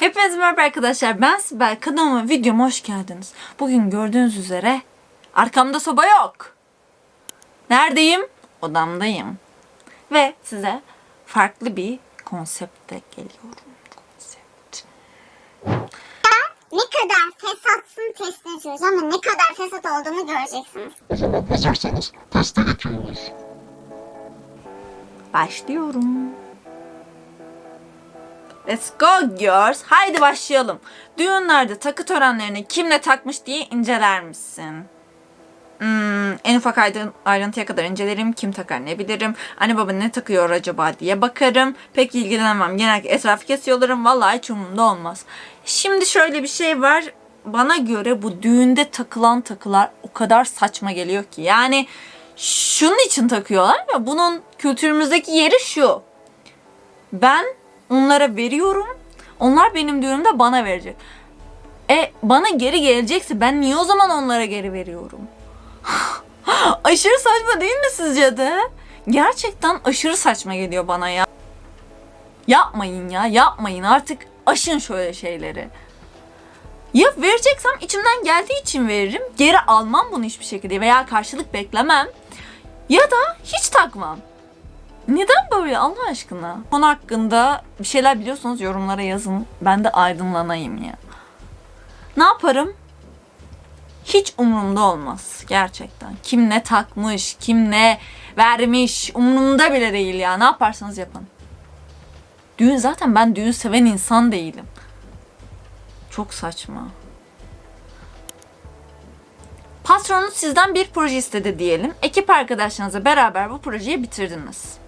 Hepinize merhaba arkadaşlar. Ben Sibel. Kanalıma videoma hoş geldiniz. Bugün gördüğünüz üzere arkamda soba yok. Neredeyim? Odamdayım. Ve size farklı bir konseptle geliyorum. Konsept. Ne kadar fesatsın testini çözeceğim ve ne kadar fesat olduğunu göreceksiniz. O zaman hazırsanız teste geçiyoruz. Başlıyorum. Let's go girls. Haydi başlayalım. Düğünlerde takı törenlerini kim ne takmış diye inceler misin? Hmm, en ufak ayrıntıya kadar incelerim. Kim takar ne bilirim. Anne baba ne takıyor acaba diye bakarım. Pek ilgilenemem. Genellikle etrafı kesiyorlarım. Vallahi hiç umurumda olmaz. Şimdi şöyle bir şey var. Bana göre bu düğünde takılan takılar o kadar saçma geliyor ki. Yani şunun için takıyorlar ve bunun kültürümüzdeki yeri şu. Ben onlara veriyorum. Onlar benim düğünümde bana verecek. E bana geri gelecekse ben niye o zaman onlara geri veriyorum? aşırı saçma değil mi sizce de? Gerçekten aşırı saçma geliyor bana ya. Yapmayın ya, yapmayın artık aşın şöyle şeyleri. Ya vereceksem içimden geldiği için veririm. Geri almam bunu hiçbir şekilde veya karşılık beklemem. Ya da hiç takmam. Neden böyle Allah aşkına? Konu hakkında bir şeyler biliyorsanız yorumlara yazın. Ben de aydınlanayım ya. Ne yaparım? Hiç umurumda olmaz gerçekten. Kim ne takmış, kim ne vermiş umurumda bile değil ya. Ne yaparsanız yapın. Düğün zaten ben düğün seven insan değilim. Çok saçma. Patronunuz sizden bir proje istedi diyelim. Ekip arkadaşlarınızla beraber bu projeyi bitirdiniz.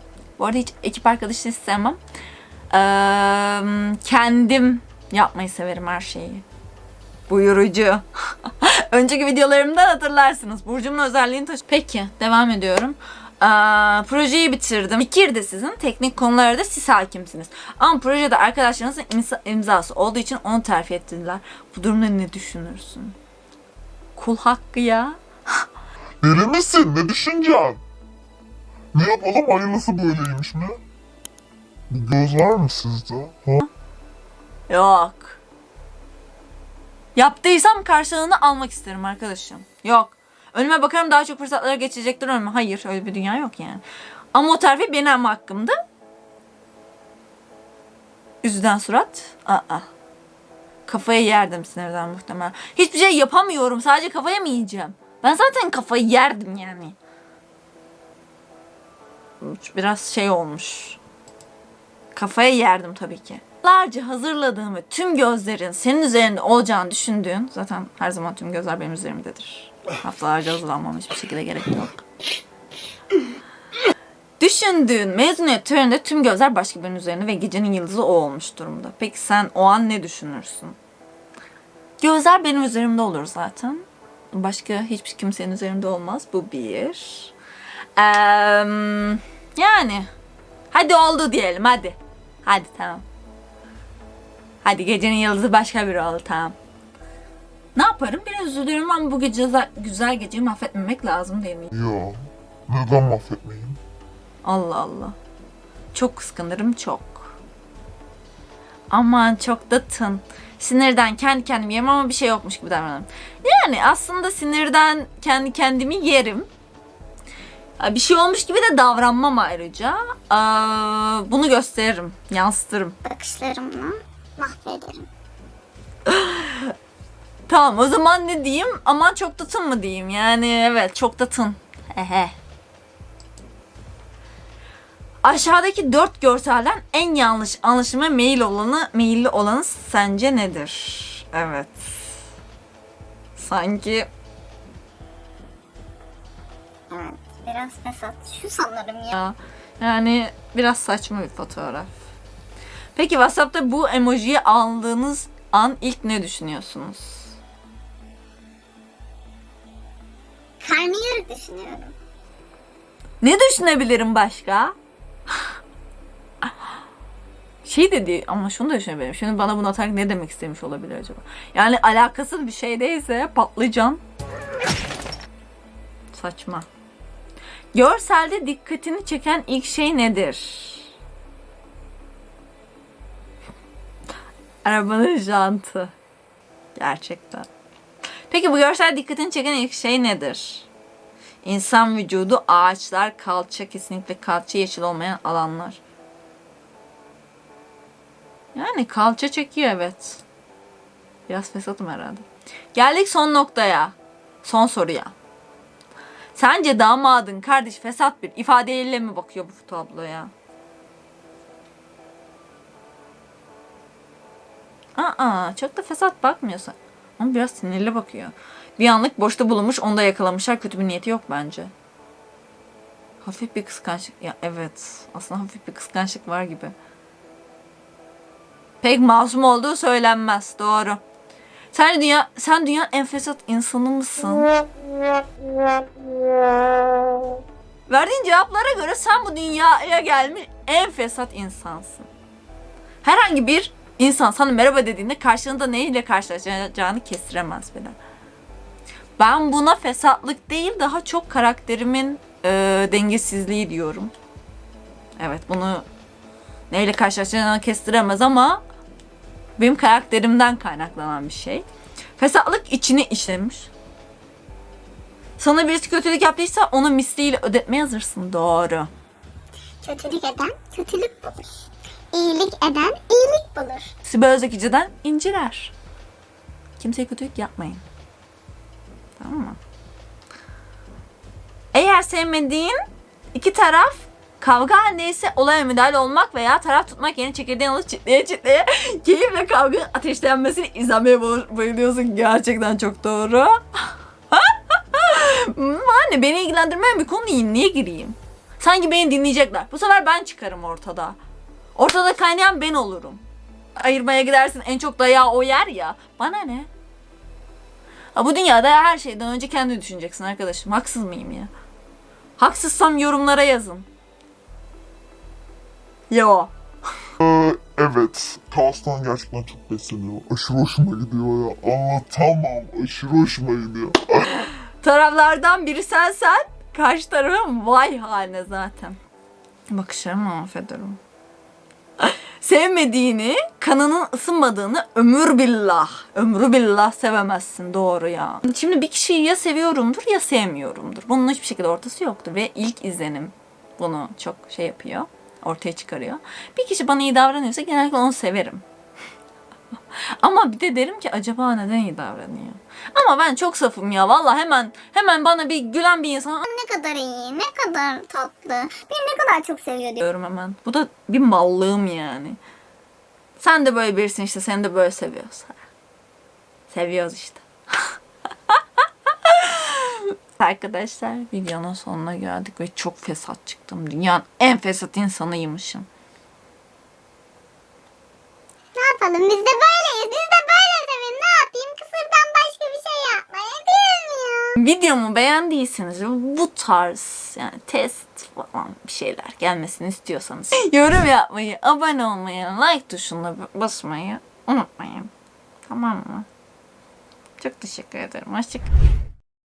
Bu arada hiç ekip arkadaşı istemem. Ee, kendim yapmayı severim her şeyi. Buyurucu. Önceki videolarımdan hatırlarsınız. Burcumun özelliğini taşı... Peki, devam ediyorum. Ee, projeyi bitirdim. Fikir de sizin, teknik konulara da siz hakimsiniz. Ama projede arkadaşlarınızın imza- imzası olduğu için onu terfi ettiler. Bu durumda ne düşünürsün? Kul hakkı ya. Deli misin? Ne düşüneceksin? Ne yapalım hayırlısı böyleymiş mi? Bu göz var mı sizde? Ha? Yok. Yaptıysam karşılığını almak isterim arkadaşım. Yok. Önüme bakarım daha çok fırsatlara geçecektir önüme. Hayır öyle bir dünya yok yani. Ama o terfi benim hakkımda. Yüzden surat. Aa. Kafaya yerdim sinirden muhtemelen. Hiçbir şey yapamıyorum. Sadece kafaya mı yiyeceğim? Ben zaten kafayı yerdim yani. Biraz şey olmuş. Kafaya yerdim tabii ki. Yıllarca hazırladığım ve tüm gözlerin senin üzerinde olacağını düşündüğün, zaten her zaman tüm gözler benim üzerimdedir. Haftalarca hazırlanmama hiçbir şekilde gerek yok. Düşündüğün mezuniyet töreninde tüm gözler başka birinin üzerinde ve gecenin yıldızı o olmuş durumda. Peki sen o an ne düşünürsün? Gözler benim üzerimde olur zaten. Başka hiçbir kimsenin üzerimde olmaz. Bu bir. Eee, yani Hadi oldu diyelim hadi. Hadi tamam. Hadi gecenin yıldızı başka biri oldu tamam. Ne yaparım? Biraz üzülürüm ama bu gece güzel geceyi mahvetmemek lazım değil mi? Ya. Neden mahvetmeyeyim? Allah Allah. Çok kıskanırım çok. Aman çok da tın. Sinirden kendi kendimi yerim ama bir şey yokmuş gibi davranırım. Yani aslında sinirden kendi kendimi yerim. Bir şey olmuş gibi de davranmam ayrıca. Bunu gösteririm, yansıtırım. Bakışlarımla mahvederim. Tamam o zaman ne diyeyim? Aman çok da tın mı diyeyim? Yani evet çok da tın. Ehe. Aşağıdaki dört görselden en yanlış anlaşıma meyil olanı, meyilli olanı sence nedir? Evet. Sanki Evet biraz fesat. Şu sanırım ya. ya. Yani biraz saçma bir fotoğraf. Peki WhatsApp'ta bu emojiyi aldığınız an ilk ne düşünüyorsunuz? Karnıyarık düşünüyorum. Ne düşünebilirim başka? Şey dedi ama şunu da düşünebilirim. Şimdi bana bunu atarak ne demek istemiş olabilir acaba? Yani alakasız bir şey değilse patlıcan. Saçma. Görselde dikkatini çeken ilk şey nedir? Arabanın jantı. Gerçekten. Peki bu görsel dikkatini çeken ilk şey nedir? İnsan vücudu, ağaçlar, kalça, kesinlikle kalça yeşil olmayan alanlar. Yani kalça çekiyor evet. Biraz fesatım herhalde. Geldik son noktaya. Son soruya. Sence damadın kardeş fesat bir ifadeyle mi bakıyor bu tabloya? Aa, çok da fesat bakmıyorsa. Ama biraz sinirli bakıyor. Bir anlık boşta bulunmuş, onu da yakalamışlar. Kötü bir niyeti yok bence. Hafif bir kıskançlık. Ya evet. Aslında hafif bir kıskançlık var gibi. Pek masum olduğu söylenmez. Doğru. Sen dünya sen dünyanın en fesat insanı mısın? Verdiğin cevaplara göre sen bu dünyaya gelmiş en fesat insansın. Herhangi bir insan sana merhaba dediğinde karşılığında neyle karşılaşacağını kestiremez bile. Ben buna fesatlık değil daha çok karakterimin e, dengesizliği diyorum. Evet bunu neyle karşılaşacağını kestiremez ama benim karakterimden kaynaklanan bir şey. Fesatlık içini işlemiş. Sana birisi kötülük yaptıysa onu misliyle ödetmeye hazırsın. Doğru. Kötülük eden kötülük bulur. İyilik eden iyilik bulur. Sibel Özekici'den inciler. Kimseye kötülük yapmayın. Tamam mı? Eğer sevmediğin iki taraf kavga halindeyse olaya müdahale olmak veya taraf tutmak yerine çekirdeğin alıp çitleye çitleye keyifle kavganın ateşlenmesini izlemeye bayılıyorsun. Gerçekten çok doğru. Hmm, Anne beni ilgilendirmeyen bir konu değil. Niye gireyim? Sanki beni dinleyecekler. Bu sefer ben çıkarım ortada. Ortada kaynayan ben olurum. Ayırmaya gidersin en çok dayağı o yer ya. Bana ne? Ha, bu dünyada her şeyden önce kendini düşüneceksin arkadaşım. Haksız mıyım ya? Haksızsam yorumlara yazın. Yo. Ee, evet. Kaostan gerçekten çok besleniyor. Aşırı hoşuma gidiyor ya. Anlatamam. Aşırı hoşuma gidiyor. Taraflardan biri sensen karşı tarafın vay haline zaten. Bakışlarımı mahvederim. Sevmediğini, kanının ısınmadığını ömür billah, ömrü billah sevemezsin doğru ya. Şimdi bir kişiyi ya seviyorumdur ya sevmiyorumdur. Bunun hiçbir şekilde ortası yoktur ve ilk izlenim bunu çok şey yapıyor, ortaya çıkarıyor. Bir kişi bana iyi davranıyorsa genellikle onu severim. Ama bir de derim ki acaba neden iyi davranıyor? Ama ben çok safım ya. Vallahi hemen hemen bana bir gülen bir insan Ne kadar iyi, ne kadar tatlı. Beni ne kadar çok seviyor diyor. diyorum hemen. Bu da bir mallığım yani. Sen de böyle birisin işte. Seni de böyle seviyoruz. Seviyoruz işte. Arkadaşlar videonun sonuna geldik ve çok fesat çıktım. Dünyanın en fesat insanıymışım. Ne yapalım biz de böyleyiz. Biz de böyle sevin. Ne yapayım? Kısırdan başka bir şey yapmaya bilmiyorum. Videomu beğendiyseniz bu tarz yani test falan bir şeyler gelmesini istiyorsanız yorum yapmayı, abone olmayı, like tuşuna basmayı unutmayın. Tamam mı? Çok teşekkür ederim. Hoşçakalın.